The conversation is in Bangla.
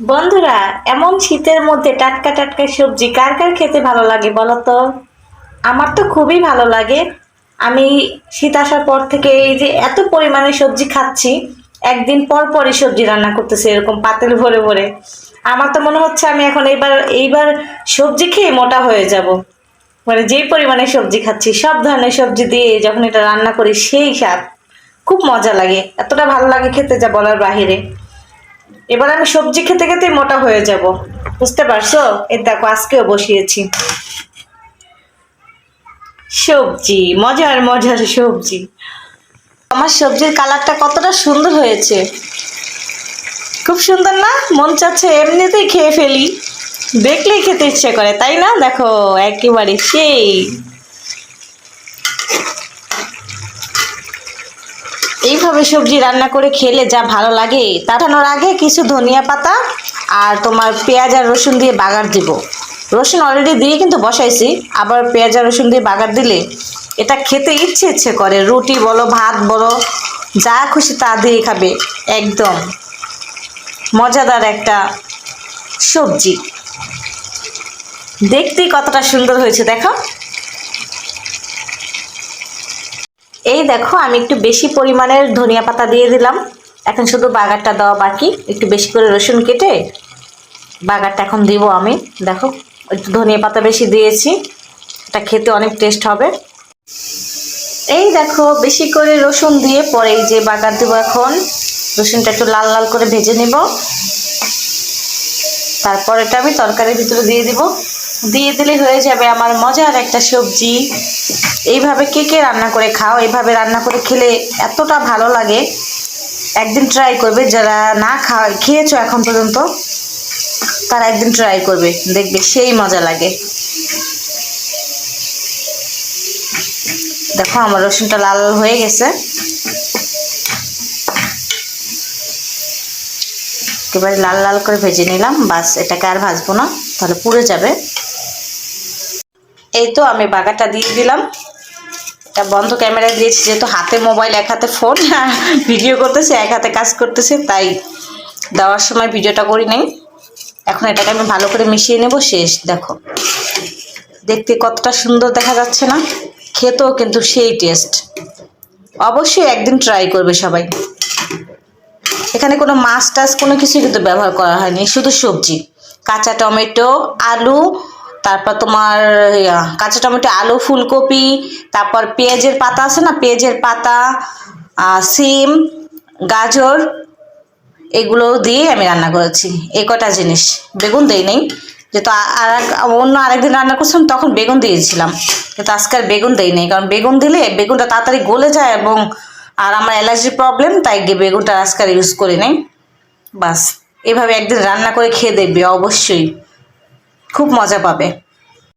বন্ধুরা, এমন শীতের মধ্যে টাটকা টাটকা সবজি কার কার খেতে ভালো লাগে বলো তো? আমার তো খুবই ভালো লাগে। আমি শীত আসার পর থেকে এই যে এত পরিমাণে সবজি খাচ্ছি, একদিন পর পরই সবজি রান্না করতেছি এরকম পাতেল ভরে ভরে। আমার তো মনে হচ্ছে আমি এখন এইবার এইবার সবজি খেয়ে মোটা হয়ে যাব। মানে যেই পরিমাণে সবজি খাচ্ছি, সব ধরনের সবজি দিয়ে যখন এটা রান্না করি সেই স্বাদ। খুব মজা লাগে, এতটা ভালো লাগে খেতে যা বলার বাহিরে। এবার আমি সবজি খেতে খেতে মোটা হয়ে যাব। বুঝতে পারছ? এই দেখো, আজকেও বসিয়েছি। সবজি, মজার মজার সবজি। আমার সবজির কালারটা কতটা সুন্দর হয়েছে। খুব সুন্দর না? মন চাচ্ছে এমনিতেই খেয়ে ফেলি। দেখলেই খেতে ইচ্ছে করে, তাই না? দেখো, একেবারে সেই। এইভাবে সবজি রান্না করে খেলে যা ভালো লাগে, তাঠানোর আগে কিছু ধনিয়া পাতা আর তোমার পেঁয়াজ আর রসুন দিয়ে বাগার দিব। রসুন অলরেডি দিয়ে কিন্তু বসাইছি, আবার পেঁয়াজ আর রসুন দিয়ে বাগার দিলে এটা খেতে ইচ্ছে ইচ্ছে করে, রুটি বলো, ভাত বলো, যা খুশি তা দিয়ে খাবে, একদম মজাদার একটা সবজি। দেখতেই কতটা সুন্দর হয়েছে, দেখো। এই দেখো, আমি একটু বেশি পরিমাণের ধনিয়া পাতা দিয়ে দিলাম। এখন শুধু বাগারটা দেওয়া বাকি। একটু বেশি করে রসুন কেটে বাগারটা এখন দিব আমি। দেখো, একটু ধনিয়া পাতা বেশি দিয়েছি। এটা খেতে অনেক টেস্ট হবে। এই দেখো, বেশি করে রসুন দিয়ে পরে এই যে বাগার দেবো এখন। রসুনটা একটু লাল লাল করে ভেজে নেব। তারপর এটা আমি তরকারির ভিতরে দিয়ে দিব। দিয়ে দিলে হয়ে যাবে আমার মজার একটা সবজি। এইভাবে কে কে রান্না করে খাও, এইভাবে রান্না করে খেলে এতটা ভালো লাগে। একদিন ট্রাই করবে, যারা না খাওয়া খেয়েছো এখন পর্যন্ত, তারা একদিন ট্রাই করবে, দেখবে সেই মজা লাগে। দেখো আমার রসুনটা লাল লাল হয়ে গেছে। একেবারে লাল লাল করে ভেজে নিলাম, বাস এটাকে আর ভাজবো না, তাহলে পুড়ে যাবে। এই তো আমি বাগাটা দিয়ে দিলাম। এটা বন্ধ ক্যামেরা দিয়েছি, যেহেতু হাতে মোবাইল, এক হাতে ফোন ভিডিও করতেছে, এক হাতে কাজ করতেছে, তাই দেওয়ার সময় ভিডিওটা করি নাই। এখন এটাকে আমি ভালো করে মিশিয়ে নেব, শেষ, দেখো। দেখতে কতটা সুন্দর দেখা যাচ্ছে না, খেতেও কিন্তু সেই টেস্ট অবশ্যই একদিন ট্রাই করবে সবাই। এখানে কোনো মাছ টাছ কোনো কিছু কিন্তু ব্যবহার করা হয়নি, শুধু সবজি। কাঁচা টমেটো, আলু তারপর তোমার কাঁচা টমেটো, আলু, ফুলকপি, তারপর পেঁয়াজের পাতা আছে না, পেঁয়াজের পাতা সিম, গাজর, এগুলো দিয়ে আমি রান্না করেছি। এই কটা জিনিস। বেগুন দেই নেই। যেহেতু আর অন্য আরেকদিন রান্না করছিলাম, তখন বেগুন দিয়েছিলাম। কিন্তু আজকে আর বেগুন দেই নেই। কারণ বেগুন দিলে বেগুনটা তাড়াতাড়ি গলে যায় এবং আর আমার অ্যালার্জির প্রবলেম, তাই বেগুনটা আজকে ইউজ করি নাই। বাস। এভাবে একদিন রান্না করে খেয়ে দেখবে, অবশ্যই। খুব মজা পাবে।